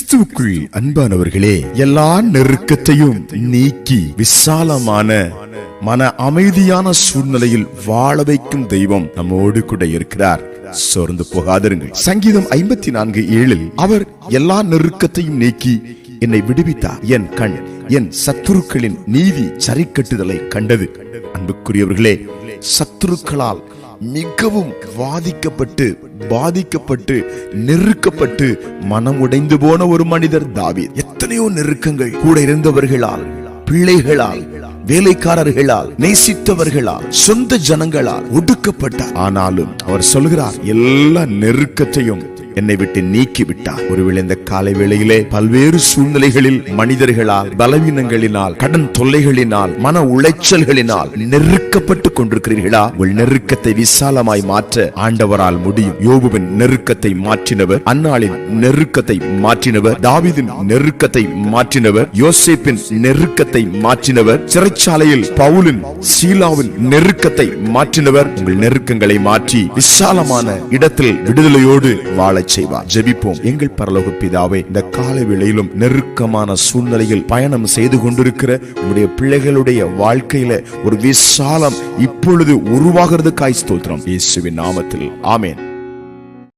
கிறிஸ்துவுக்குள் அன்பானவர்களே எல்லா நெருக்கத்தையும் நீக்கி விசாலமான மன அமைதியான சூழ்நிலையில் வாழ வைக்கும் தெய்வம் நம்மோடு கூட இருக்கிறார். சோர்ந்து போகாதிருங்கள். சங்கீதம் ஐம்பத்தி நான்கு ஏழில் அவர் எல்லா நெருக்கத்தையும் நீக்கி என்னை விடுவித்தார். என் கண் என் சத்துருக்களின் நீதி சரிக்கட்டுதலை கண்டது. அன்புக்குரியவர்களே சத்துருக்களால் மிகவும் வாதிக்கப்பட்டு பாதிக்கப்பட்டு நெருக்கப்பட்டு மனம் உடைந்து போன ஒரு மனிதர் தாவி எத்தனையோ நெருக்கங்கள் கூட இருந்தவர்களால் பிள்ளைகளால் வேலைக்காரர்களால் நேசித்தவர்களால் சொந்த ஜனங்களால் ஒடுக்கப்பட்டார். ஆனாலும் அவர் சொல்கிறார் எல்லா நெருக்கத்தையும் என்னை விட்டு நீக்கி விட்டார் ஒருவேளை இந்த காலை வேளையிலே பல்வேறு சூழ்நிலைகளில் மனிதர்களால் பலவீனங்களினால் கடன் தொல்லைகளினால் மன உளைச்சல்களினால் நெருக்கப்பட்டு கொண்டிருக்கிறீர்களா? உங்கள் நெருக்கத்தை விசாலமாய் மாற்ற ஆண்டவரால் முடியும். யோபுவின் நெருக்கத்தை மாற்றினவர் அன்னாளின் நெருக்கத்தை மாற்றினவர் தாவிதின் நெருக்கத்தை மாற்றினவர் யோசேப்பின் நெருக்கத்தை மாற்றினவர் சிறைச்சாலையில் பவுலின் சீலாவின் நெருக்கத்தை மாற்றினவர். உங்கள் நெருக்கங்களை மாற்றி விசாலமான இடத்தில் விடுதலையோடு செய்வார். ஜெபிப்போம். எங்கள் பரலோக பிதாவே இந்த கால வேளையிலும் நெருக்கமான சூழ்நிலையில் பயணம் செய்து கொண்டிருக்கிற உங்களுடைய பிள்ளைகளுடைய வாழ்க்கையில ஒரு விசாலம் இப்பொழுது உருவாகிறதுக்காய் ஸ்தோத்திரம். இயேசுவின் நாமத்தில். ஆமேன்.